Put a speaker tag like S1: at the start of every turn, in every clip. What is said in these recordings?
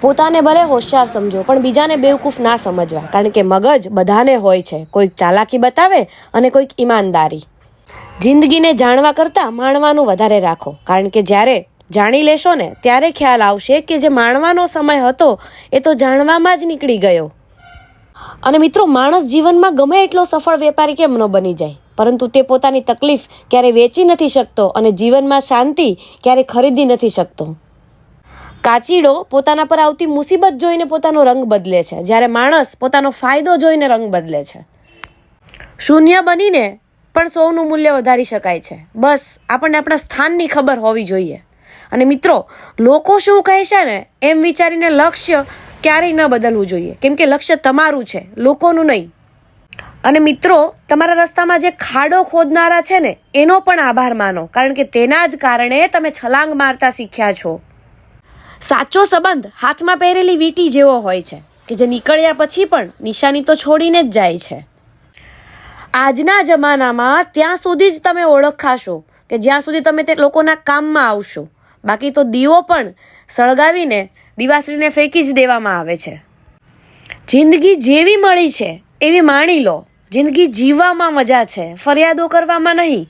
S1: પોતાને ભલે હોશિયાર સમજો, પણ બીજાને બેવકૂફ ના સમજવા. કારણ કે મગજ બધાને હોય છે. કોઈક ચાલાકી બતાવે અને કોઈક ઈમાનદારી. જિંદગીને જાણવા કરતાં માણવાનું વધારે રાખો. કારણ કે જ્યારે જાણી લેશો ને, ત્યારે ખ્યાલ આવશે કે જે માણવાનો સમય હતો, એ તો જાણવામાં જ નીકળી ગયો. અને મિત્રો, માણસ જીવનમાં ગમે એટલો સફળ વેપારી કેમ ન બની જાય? પરંતુ તે પોતાની તકલીફ ક્યારે વેચી નથી શકતો અને જીવનમાં શાંતિ ક્યારે ખરીદી નથી શકતો. કાચીડો પોતાના પર આવતી મુસીબત જોઈને પોતાનો રંગ બદલે છે. જ્યારે માણસ પોતાનો ફાયદો જોઈને રંગ બદલે છે. શૂન્ય બનીને પણ સૌનું મૂલ્ય વધારી શકાય છે. બસ, આપણને આપણા સ્થાનની ખબર હોવી જોઈએ. અને મિત્રો, લોકો શું કહે છે ને, એમ વિચારીને લક્ષ્ય ક્યારેય ન બદલવું જોઈએ. કેમ કે લક્ષ્ય તમારું છે, લોકોનું નહીં. અને મિત્રો, તમારા રસ્તામાં જે ખાડો ખોદનારા છે ને, એનો પણ આભાર માનો. કારણ કે તેના જ કારણે તમે છલાંગ મારતા શીખ્યા છો. સાચો સંબંધ હાથમાં પહેરેલી વીંટી જેવો હોય છે, કે જે નીકળ્યા પછી પણ નિશાની તો છોડીને જ જાય છે. આજના જમાનામાં ત્યાં સુધી જ તમે ઓળખાશો કે જ્યાં સુધી તમે તે લોકોના કામમાં આવશો. બાકી તો દીવો પણ સળગાવીને દિવાસળીને ફેંકી જ દેવામાં આવે છે. જિંદગી જેવી મળી છે એવી માણી લો. જિંદગી જીવવામાં મજા છે, ફરિયાદો કરવામાં નહીં.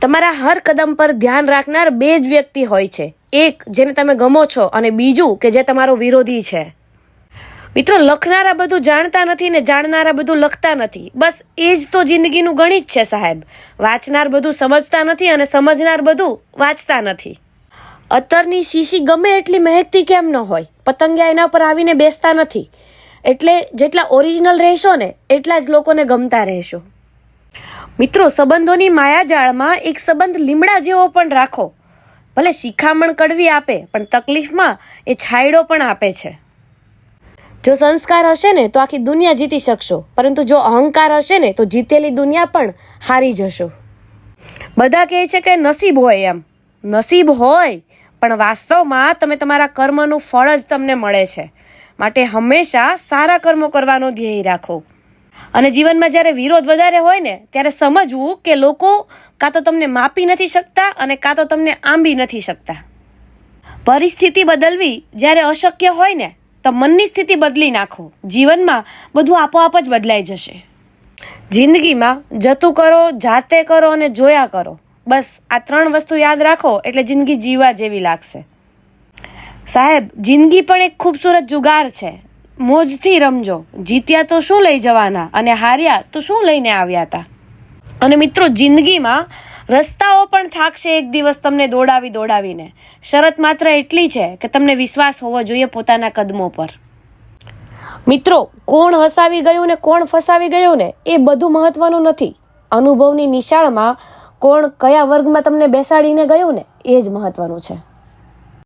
S1: તમારા હર કદમ પર ધ્યાન રાખનાર બે જ વ્યક્તિ હોય છે. એક જેને તમે ગમો છો અને બીજું કે જે તમારો વિરોધી છે. મિત્રો, લખનારા બધું જાણતા નથી ને જાણનારા બધું લખતા નથી. બસ એ જ તો જિંદગીનું ગણિત છે સાહેબ. વાંચનાર બધું સમજતા નથી અને સમજનાર બધું વાંચતા નથી. અત્તરની શીશી ગમે એટલી મહેકતી કેમ ન હોય? પતંગિયા એના પર આવીને બેસતા નથી. એટલે જેટલા ઓરિજિનલ રહેશો ને, એટલા જ લોકોને ગમતા રહેશો. મિત્રો, સંબંધોની માયાજાળમાં એક સંબંધ લીમડા જેવો પણ રાખો. ભલે શિખામણ કડવી આપે, પણ તકલીફમાં એ છાંયડો પણ આપે છે. જો સંસ્કાર હશે ને, તો આખી દુનિયા જીતી શકશો. પરંતુ જો અહંકાર હશે ને, તો જીતેલી દુનિયા પણ હારી જશો. બધા કહે છે કે નસીબ હોય એમ. નસીબ હોય, પણ વાસ્તવમાં તમે તમારા કર્મનું ફળ જ તમને મળે છે. માટે હંમેશા સારા કર્મો કરવાનો ધ્યેય રાખો. અને જીવનમાં જ્યારે વિરોધ વધારે હોય ને, ત્યારે સમજવું કે લોકો કાં તો તમને માપી નથી શકતા અને કાં તો તમને આંબી નથી શકતા. પરિસ્થિતિ બદલવી જ્યારે અશક્ય હોય ને, તો મનની સ્થિતિ બદલી નાખો. જીવનમાં બધું આપોઆપ જ બદલાઈ જશે. જિંદગીમાં જતું કરો, જાતે કરો અને જોયા કરો. બસ આ ત્રણ વસ્તુ યાદ રાખો એટલે જિંદગી જીવા જેવી લાગશે. સાહેબ, જિંદગી પણ એક ખૂબસૂરત જુગાર છે. મોજથી રમજો. જીત્યા તો શું લઈ જવાના? અને હાર્યા તો શું લઈને આવ્યા હતા અને મિત્રો, જિંદગીમાં રસ્તાઓ પણ થાકશે એક દિવસ તમને દોડાવી દોડાવીને. શરત માત્ર એટલી છે કે તમને વિશ્વાસ હોવો જોઈએ પોતાના કદમો પર. મિત્રો, કોણ હસાવી ગયું ને કોણ ફસાવી ગયું ને એ બધું મહત્વનું નથી. અનુભવની નિશાળમાં કોણ કયા વર્ગમાં તમને બેસાડીને ગયું ને એ જ મહત્વનું છે.